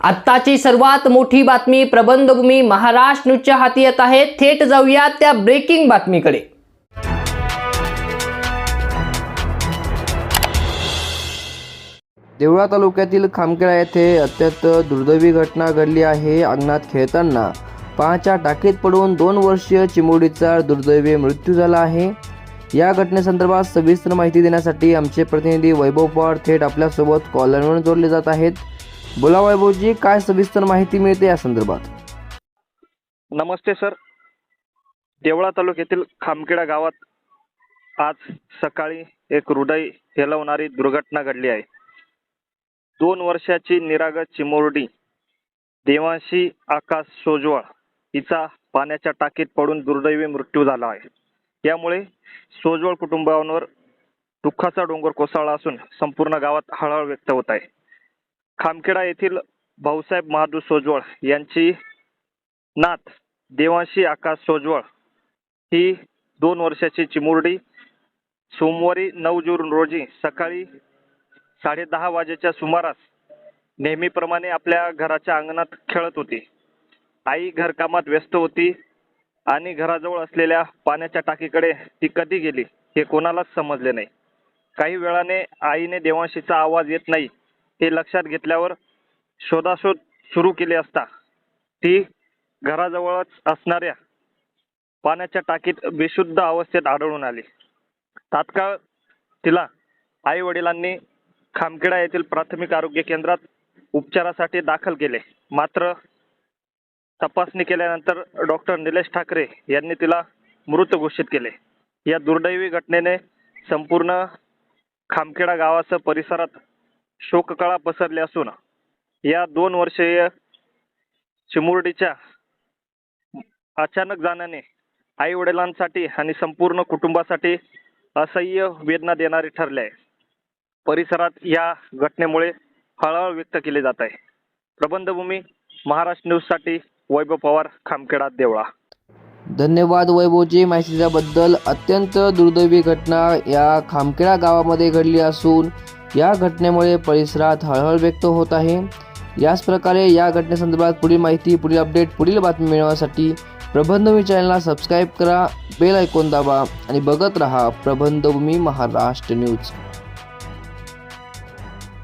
आत्ताची सर्वात मोठी बातमी प्रबंधभूमी महाराष्ट्र न्यूजच्या हाती येत आहे. थेट जाऊया त्या ब्रेकिंग बातमीकडे. देवळा तालुक्यातील खामखेडा येथे अत्यंत दुर्दैवी घटना घडली आहे. अंगणात खेळताना पाण्याच्या टाकीत पडून दोन वर्षीय चिमुडीचा दुर्दैवी मृत्यू झाला आहे. या घटनेसंदर्भात सविस्तर माहिती देण्यासाठी आमचे प्रतिनिधी वैभव पवार थेट आपल्यासोबत कॉलरवर जोडले जात आहेत. बोला वैभवजी काय सविस्तर माहिती मिळते या संदर्भात? नमस्ते सर. देवळा तालुक्यातील खामखेडा गावात आज सकाळी एक हृदय हेलवणारी दुर्घटना घडली आहे. दोन वर्षाची निरागत चिमुरडी देवांशी आकाश सोजवळ हिचा पाण्याच्या टाकीत पडून दुर्दैवी मृत्यू झाला आहे. यामुळे सोजवळ कुटुंबांवर दुःखाचा डोंगर कोसळला असून संपूर्ण गावात हळहळ व्यक्त होत आहे. खामखेडा येथील भाऊसाहेब महादू सोजवळ यांची नात देवांशी आकाश सोजवळ ही दोन वर्षाची चिमुरडी सोमवारी नऊ जून रोजी सकाळी साडेदहा वाजेच्या सुमारास नेहमीप्रमाणे आपल्या घराच्या अंगणात खेळत होती. आई घरकामात व्यस्त होती आणि घराजवळ असलेल्या पाण्याच्या टाकीकडे ती कधी गेली हे कोणालाच समजले नाही. काही वेळाने आईने देवांशीचा आवाज येत नाही. हे लक्षात घेतल्यावर शोधाशोध सुरू केली असता ती घराजवळच असणाऱ्या पाण्याच्या टाकीत बेशुद्ध अवस्थेत आढळून आली. तात्काळ तिला आई वडिलांनी खामखेडा येथील प्राथमिक आरोग्य केंद्रात उपचारासाठी दाखल केले. मात्र तपासणी केल्यानंतर डॉक्टर निलेश ठाकरे यांनी तिला मृत घोषित केले. या दुर्दैवी घटनेने संपूर्ण खामखेडा गावासह परिसरात शोककळा पसरली असून या दोन वर्षीय चिमुरडीच्या अचानक जाण्याने आई वडिलांसाठी आणि संपूर्ण कुटुंबासाठी असह्य वेदना देणारे ठरले आहे. परिसरात या घटनेमुळे हळहळ व्यक्त केली जात आहे. प्रबंधभूमी महाराष्ट्र न्यूजसाठी वैभव पवार खामखेडा देवळा. धन्यवाद वैभवजी माहितीच्याबद्दल. अत्यंत दुर्दैवी घटना या खामखेडा गावामध्ये घडली असून या घटनेमुळे परिसरात हळहळ व्यक्त होत आहे. याच प्रकारे या घटनेसंदर्भात पुढील माहिती पुढील अपडेट पुढील बातमी मिळवण्यासाठी प्रबंधभूमी चॅनलला सबस्क्राईब करा बेल ऐकून दाबा आणि बघत रहा प्रबंधभूमी महाराष्ट्र न्यूज.